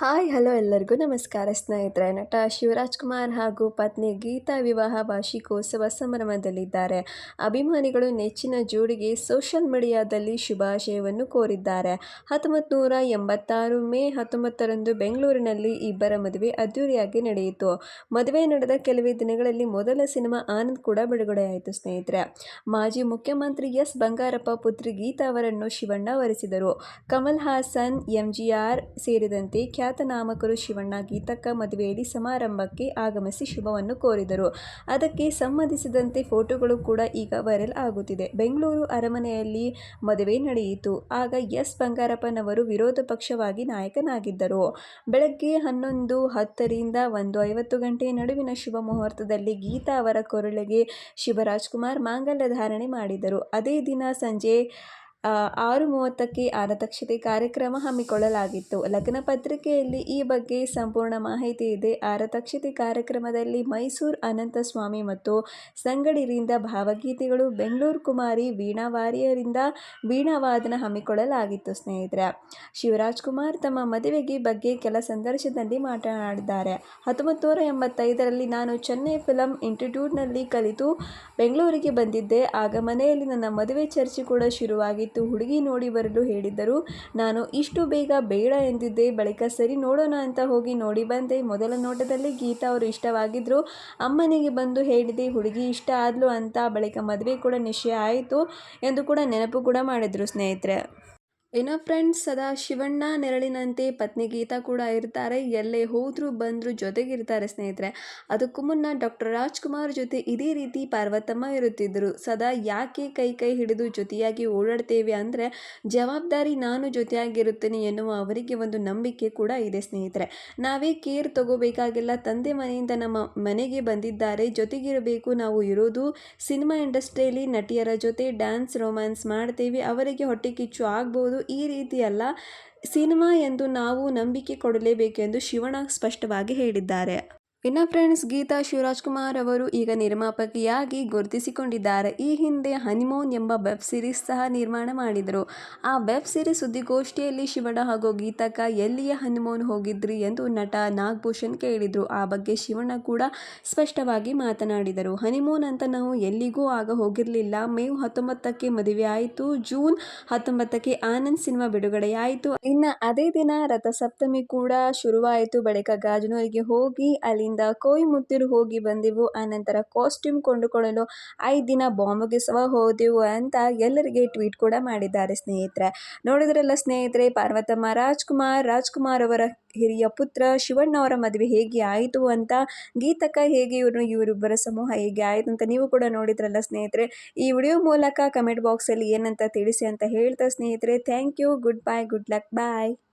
Hi, hello ಎಲ್ಲರಿಗೂ ನಮಸ್ಕಾರ. ಸ್ನೇಹಿತರೆ, ನಟ ಶಿವರಾಜ್ ಕುಮಾರ್ ಹಾಗೂ ಪತ್ನಿ ಗೀತಾ ವಿವಾಹ ವಾರ್ಷಿಕೋತ್ಸವ ಸಂಭ್ರಮದಲ್ಲಿದ್ದಾರೆ ಅಭಿಮಾನಿಗಳು ನೆಚ್ಚಿನ ಜೋಡಿಗೆ ಸೋಷಿಯಲ್ ಮೀಡಿಯಾದಲ್ಲಿ ಶುಭಾಶಯವನ್ನು ಕೋರಿದ್ದಾರೆ. ಹತ್ತೊಂಬತ್ತು ಎಂಬತ್ತಾರು ಮೇ ಹತ್ತೊಂಬತ್ತರಂದು ಬೆಂಗಳೂರಿನಲ್ಲಿ ಇಬ್ಬರ ಮದುವೆ ಅದ್ದೂರಿಯಾಗಿ ನಡೆಯಿತು. ಮದುವೆ ನಡೆದ ಕೆಲವೇ ದಿನಗಳಲ್ಲಿ ಮೊದಲ ಸಿನಿಮಾ ಆನಂದ್ ಕೂಡ ಬಿಡುಗಡೆಯಾಯಿತು ಸ್ನೇಹಿತರೆ. ಮಾಜಿ ಮುಖ್ಯಮಂತ್ರಿ ಎಸ್. ಬಂಗಾರಪ್ಪ ಪುತ್ರಿ ಗೀತಾ ಅವರನ್ನು ಶಿವಣ್ಣ ವರಿಸಿದರು. ಕಮಲ್ ಹಾಸನ್, ಎಂಜಿಆರ್ ಸೇರಿದಂತೆ ಖ್ಯಾತನಾಮಕರು ಶಿವಣ್ಣ ಗೀತಕ್ಕ ಮದುವೆಯಲ್ಲಿ ಸಮಾರಂಭಕ್ಕೆ ಆಗಮಿಸಿ ಶುಭವನ್ನು ಕೋರಿದರು. ಅದಕ್ಕೆ ಸಂಬಂಧಿಸಿದಂತೆ ಫೋಟೋಗಳು ಕೂಡ ಈಗ ವೈರಲ್ ಆಗುತ್ತಿದೆ. ಬೆಂಗಳೂರು ಅರಮನೆಯಲ್ಲಿ ಮದುವೆ ನಡೆಯಿತು. ಆಗ ಎಸ್. ಬಂಗಾರಪ್ಪನವರು ವಿರೋಧ ಪಕ್ಷವಾಗಿ ನಾಯಕನಾಗಿದ್ದರು. ಬೆಳಗ್ಗೆ ಹನ್ನೊಂದು ಹತ್ತರಿಂದ ಒಂದು ಐವತ್ತು ಗಂಟೆ ನಡುವಿನ ಶುಭ ಮುಹೂರ್ತದಲ್ಲಿ ಗೀತಾ ಅವರ ಕೊರಳಿಗೆ ಶಿವರಾಜ್ಕುಮಾರ್ ಮಾಂಗಲ್ಯ ಧಾರಣೆ ಮಾಡಿದರು. ಅದೇ ದಿನ ಸಂಜೆ ಆರು ಮೂವತ್ತಕ್ಕೆ ಆರತಕ್ಷತೆ ಕಾರ್ಯಕ್ರಮ ಹಮ್ಮಿಕೊಳ್ಳಲಾಗಿತ್ತು. ಲಗ್ನ ಪತ್ರಿಕೆಯಲ್ಲಿ ಈ ಬಗ್ಗೆ ಸಂಪೂರ್ಣ ಮಾಹಿತಿ ಇದೆ. ಆರತಕ್ಷತೆ ಕಾರ್ಯಕ್ರಮದಲ್ಲಿ ಮೈಸೂರು ಅನಂತಸ್ವಾಮಿ ಮತ್ತು ಸಂಗಡಿರಿಂದ ಭಾವಗೀತೆಗಳು, ಬೆಂಗಳೂರು ಕುಮಾರಿ ವೀಣಾ ವಾರಿಯರಿಂದ ವೀಣಾವಾದನ ಹಮ್ಮಿಕೊಳ್ಳಲಾಗಿತ್ತು ಸ್ನೇಹಿತರೆ. ಶಿವರಾಜ್ ಕುಮಾರ್ ತಮ್ಮ ಮದುವೆಗೆ ಬಗ್ಗೆ ಕೆಲ ಸಂದರ್ಶನದಲ್ಲಿ ಮಾತನಾಡಿದ್ದಾರೆ. ಹತ್ತೊಂಬತ್ತು ನೂರ ಎಂಬತ್ತೈದರಲ್ಲಿ ನಾನು ಚೆನ್ನೈ ಫಿಲಂ ಇನ್ಸ್ಟಿಟ್ಯೂಟ್ನಲ್ಲಿ ಕಲಿತು ಬೆಂಗಳೂರಿಗೆ ಬಂದಿದ್ದೆ. ಆಗ ಮನೆಯಲ್ಲಿ ನನ್ನ ಮದುವೆ ಚರ್ಚೆ ಕೂಡ ಶುರುವಾಗಿತ್ತು. ಹುಡುಗಿ ನೋಡಿ ಬರಲು ಹೇಳಿದ್ದರು. ನಾನು ಇಷ್ಟು ಬೇಗ ಬೇಡ ಎಂದಿದ್ದೆ, ಬಳಿಕ ಸರಿ ನೋಡೋಣ ಅಂತ ಹೋಗಿ ನೋಡಿ ಬಂದೆ. ಮೊದಲ ನೋಟದಲ್ಲಿ ಗೀತಾ ಅವರು ಇಷ್ಟವಾಗಿದ್ದರು ಅಮ್ಮನಿಗೆ ಬಂದು ಹೇಳಿದೆ, ಹುಡುಗಿ ಇಷ್ಟ ಆದ್ಲು ಅಂತ, ಬಳಿಕ ಮದುವೆ ಕೂಡ ನಿಶ್ಚಯ ಆಯಿತು ಎಂದು ಕೂಡ ನೆನಪು ಕೂಡ ಮಾಡಿದರು ಸ್ನೇಹಿತರೆ. ಇನ್ನು ಫ್ರೆಂಡ್ಸ್, ಸದಾ ಶಿವಣ್ಣ ನೆರಳಿನಂತೆ ಪತ್ನಿ ಗೀತಾ ಕೂಡ ಇರ್ತಾರೆ. ಎಲ್ಲೇ ಹೋದರೂ ಬಂದರೂ ಜೊತೆಗಿರ್ತಾರೆ ಸ್ನೇಹಿತರೆ. ಅದಕ್ಕೂ ಮುನ್ನ ಡಾಕ್ಟರ್ ರಾಜ್ಕುಮಾರ್ ಜೊತೆ ಇದೇ ರೀತಿ ಪಾರ್ವತಮ್ಮ ಇರುತ್ತಿದ್ದರು. ಸದಾ ಯಾಕೆ ಕೈ ಕೈ ಹಿಡಿದು ಜೊತೆಯಾಗಿ ಓಡಾಡ್ತೇವೆ ಅಂದರೆ ಜವಾಬ್ದಾರಿ ನಾನು ಜೊತೆಯಾಗಿರುತ್ತೇನೆ ಎನ್ನುವ ಅವರಿಗೆ ಒಂದು ನಂಬಿಕೆ ಕೂಡ ಇದೆ ಸ್ನೇಹಿತರೆ. ನಾವೇ ಕೇರ್ ತಗೋಬೇಕಾಗಿಲ್ಲ. ತಂದೆ ಮನೆಯಿಂದ ನಮ್ಮ ಮನೆಗೆ ಬಂದಿದ್ದಾರೆ. ಜೊತೆಗಿರಬೇಕು, ನಾವು ಇರೋದು ಸಿನಿಮಾ ಇಂಡಸ್ಟ್ರಿಯಲ್ಲಿ. ನಟಿಯರ ಜೊತೆ ಡ್ಯಾನ್ಸ್, ರೊಮ್ಯಾನ್ಸ್ ಮಾಡ್ತೇವೆ. ಅವರಿಗೆ ಹೊಟ್ಟೆ ಕಿಚ್ಚು ಆಗ್ಬೋದು. ಈ ರೀತಿಯಲ್ಲ ಸಿನಿಮಾ ಎಂದು ನಾವು ನಂಬಿಕೆ ಕೊಡಲೇಬೇಕೆಂದು ಶಿವಣ್ಣ ಸ್ಪಷ್ಟವಾಗಿ ಹೇಳಿದ್ದಾರೆ. ಇನ್ನು ಫ್ರೆಂಡ್ಸ್, ಗೀತಾ ಶಿವರಾಜ್ಕುಮಾರ್ ಅವರು ಈಗ ನಿರ್ಮಾಪಕಿಯಾಗಿ ಗುರುತಿಸಿಕೊಂಡಿದ್ದಾರೆ. ಈ ಹಿಂದೆ ಹನಿಮೋನ್ ಎಂಬ ವೆಬ್ ಸಿರೀಸ್ ಸಹ ನಿರ್ಮಾಣ ಮಾಡಿದರು. ಆ ವೆಬ್ ಸಿರೀಸ್ ಸುದ್ದಿಗೋಷ್ಠಿಯಲ್ಲಿ ಶಿವಣ್ಣ ಹಾಗೂ ಗೀತಕ್ಕ ಎಲ್ಲಿಯ ಹನಿಮೋನ್ ಹೋಗಿದ್ರಿ ಎಂದು ನಟ ನಾಗಭೂಷಣ್ ಕೇಳಿದರು. ಆ ಬಗ್ಗೆ ಶಿವಣ್ಣ ಕೂಡ ಸ್ಪಷ್ಟವಾಗಿ ಮಾತನಾಡಿದರು. ಹನಿಮೋನ್ ಅಂತ ನಾವು ಎಲ್ಲಿಗೂ ಆಗ ಹೋಗಿರಲಿಲ್ಲ. ಮೇ ಹತ್ತೊಂಬತ್ತಕ್ಕೆ ಮದುವೆ ಆಯಿತು. ಜೂನ್ ಹತ್ತೊಂಬತ್ತಕ್ಕೆ ಆನಂದ್ ಸಿನಿಮಾ ಬಿಡುಗಡೆಯಾಯಿತು. ಇನ್ನು ಅದೇ ದಿನ ರಥಸಪ್ತಮಿ ಕೂಡ ಶುರುವಾಯಿತು. ಬಳಿಕ ಗಾಜನೂರಿಗೆ ಹೋಗಿ ಅಲ್ಲಿ ಕೊಯಿಮುತ್ತೂರು ಹೋಗಿ ಬಂದೆವು. ಆನಂತರ ಕಾಸ್ಟ್ಯೂಮ್ ಕೊಂಡುಕೊಳ್ಳಲು ಐದು ದಿನ ಬಾಂಬೆಗೆ ಸಹ ಹೋದೆವು ಅಂತ ಎಲ್ಲರಿಗೆ ಟ್ವೀಟ್ ಕೂಡ ಮಾಡಿದ್ದಾರೆ ಸ್ನೇಹಿತರೆ. ನೋಡಿದ್ರಲ್ಲ ಸ್ನೇಹಿತರೆ, ಪಾರ್ವತಮ್ಮ, ರಾಜ್ಕುಮಾರ್ ರಾಜ್ಕುಮಾರ್ ಅವರ ಹಿರಿಯ ಪುತ್ರ ಶಿವಣ್ಣ ಅವರ ಮದುವೆ ಹೇಗೆ ಆಯಿತು ಅಂತ ಗೀತಕ ಹೇಗೆ ಇವರು, ಇವರಿಬ್ಬರ ಸಮೂಹ ಹೇಗೆ ಆಯಿತು ಅಂತ ನೀವು ಕೂಡ ನೋಡಿದ್ರಲ್ಲ ಸ್ನೇಹಿತರೆ. ಈ ವಿಡಿಯೋ ಮೂಲಕ ಕಮೆಂಟ್ ಬಾಕ್ಸಲ್ಲಿ ಏನಂತ ತಿಳಿಸಿ ಅಂತ ಹೇಳ್ತಾ ಸ್ನೇಹಿತರೆ. Thank you, good bye good luck, bye.